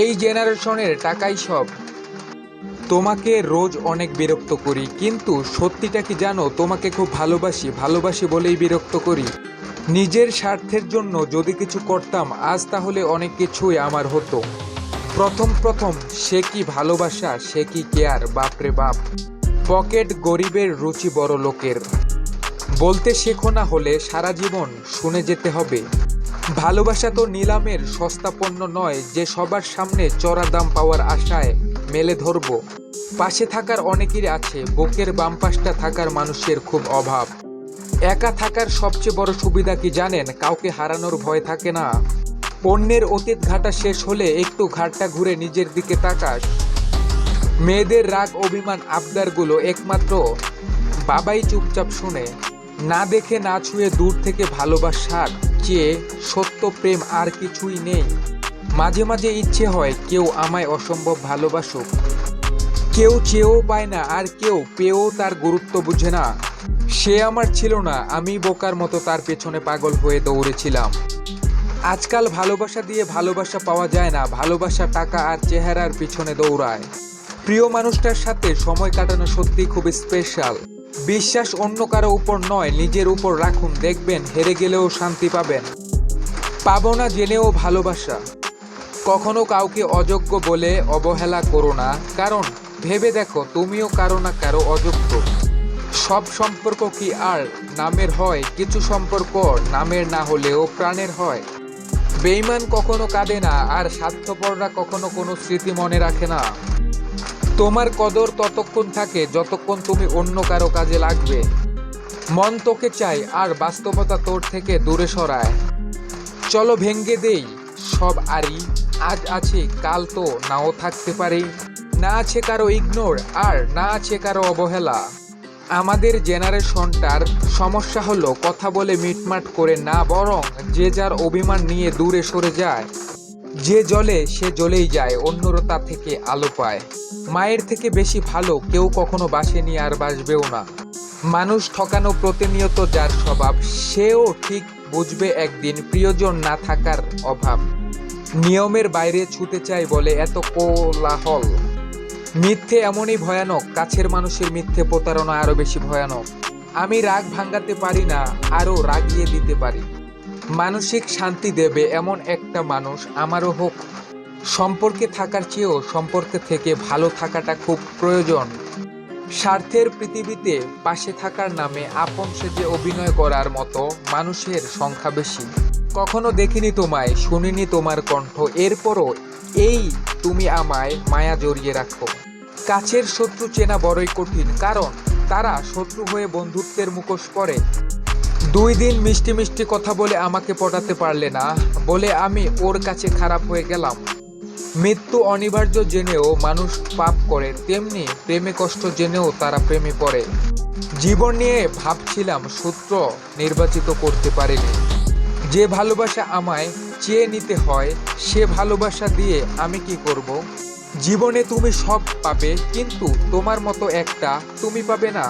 এই জেনারেশনের টাকাই সব। তোমাকে রোজ অনেক বিরক্ত করি, কিন্তু সত্যিটা কি জানো? তোমাকে খুব ভালোবাসি ভালোবাসি বলেই বিরক্ত করি। নিজের স্বার্থের জন্য যদি কিছু করতাম, আজ তাহলে অনেক কিছুই আমার হতো। প্রথম প্রথম, সে কি ভালোবাসা, সে কি কেয়ার? বাপরে বাপ। পকেট গরিবের রুচি বড় লোকের। বলতে শেখো না হলে সারা জীবন শুনে যেতে হবে। ভালোবাসা তো নিলামের সস্তা পণ্য নয় যে সবার সামনে চড়া দাম পাওয়ার আশায় মেলে ধরবো। পাশে থাকার অনেকেরই আছে, বুকের বাম পাশটা থাকার মানুষের খুব অভাব। একা থাকার সবচেয়ে বড় সুবিধা কি জানেন? কাউকে হারানোর ভয় থাকে না। অন্যের অতীত ঘাটা শেষ হলে একটু ঘাটটা ঘুরে নিজের দিকে তাকাস। মেয়েদের রাগ, অভিমান, আবদারগুলো একমাত্র বাবাই চুপচাপ শুনে। না দেখে না ছুঁয়ে দূর থেকে ভালোবাসার চেয়ে সত্য প্রেম আর কিছুই নেই। মাঝে মাঝে ইচ্ছে হয় কেউ আমায় অসম্ভব ভালোবাসুক। কেউ চেয়েও পায় না আর কেউ পেয়েও তার গুরুত্ব বুঝে না। সে আমার ছিল না, আমি বোকার মতো তার পেছনে পাগল হয়ে দৌড়েছিলাম। আজকাল ভালোবাসা দিয়ে ভালোবাসা পাওয়া যায় না, ভালোবাসা টাকা আর চেহারার পিছনে দৌড়ায়। প্রিয় মানুষটার সাথে সময় কাটানো সত্যি খুব স্পেশাল বিশ্বাস অন্য কারও উপর নয়, নিজের উপর রাখুন, দেখবেন, হেরে গেলেও শান্তি পাবেন। পাবো না জেনেও ভালোবাসা। কখনো কাউকে অযোগ্য বলে অবহেলা করো না, কারণ ভেবে দেখো তুমিও কারও না কারও অযোগ্য। সব সম্পর্ক কি আর নামের হয়, কিছু সম্পর্ক নামের না হলেও প্রাণের হয়। বেইমান কখনো কাঁদে না, আর স্বার্থপররা কখনো কোনো স্মৃতি মনে রাখে না। তোমার কদর ততক্ষণ থাকে যতক্ষণ তুমি অন্য কারও কাজে লাগবে। মন তোকে চাই আর বাস্তবতা তোর থেকে দূরে সরায়। চলো ভেঙ্গে দেই সব আরি আজ আছে, কাল তো নাও থাকতে পারে। না আছে কারও ইগনোর, আর না আছে কারও অবহেলা। আমাদের জেনারেশনটার সমস্যা হলো, কথা বলে মিটমাট করে না, বরং যে যার অভিমান নিয়ে দূরে সরে যায়। যে জলে সে জ্বলেই যায়, অন্যরা থেকে আলো পায়। মায়ের থেকে বেশি ভালো কেউ কখনো বাসেনি আর বাসবেও না। মানুষ ঠকানো প্রতিনিয়ত যার স্বভাব, সেও ঠিক বুঝবে একদিন প্রিয়জন না থাকার অভাব। নিয়মের বাইরে ছুটে চাই বলে এত কোলাহল। মিথ্যে এমনই ভয়ানক, কাছের মানুষের মিথ্যে প্রতারণা আরও বেশি ভয়ানক। আমি রাগ ভাঙ্গাতে পারি না, আরও রাগিয়ে দিতে পারি। মানসিক শান্তি দেবে এমন একটা মানুষ আমারও হোক। সম্পর্কে থাকার চেয়েও সম্পর্কে থেকে ভালো থাকাটা খুব প্রয়োজন। স্বার্থের পৃথিবীতে পাশে থাকার নামে আপন সেজে অভিনয় করার মতো মানুষের সংখ্যা বেশি। কখনো দেখিনি তোমায়, শুনিনি তোমার কণ্ঠ। এরপরও এই তুমি আমায় মায়া জড়িয়ে রাখো। কাছের শত্রু চেনা বড়ই কঠিন, কারণ তারা শত্রু হয়ে বন্ধুত্বের মুখোশ পরে দুই দিন মিষ্টি মিষ্টি কথা বলে আমাকে পটাতে পারলে না, বলে আমি ওর কাছে খারাপ হয়ে গেলাম। মৃত্যু অনিবার্য জেনেও মানুষ পাপ করে, তেমনি প্রেমে কষ্ট জেনেও তারা প্রেমে পড়ে। জীবন নিয়ে ভাবছিলাম সূত্র নির্বাচিত করতে পারিনি। যে ভালোবাসা আমায় চেয়ে নিতে হয়, সে ভালোবাসা দিয়ে আমি কি করব? জীবনে তুমি সব পাবে, কিন্তু তোমার মতো একটা তুমি পাবে না।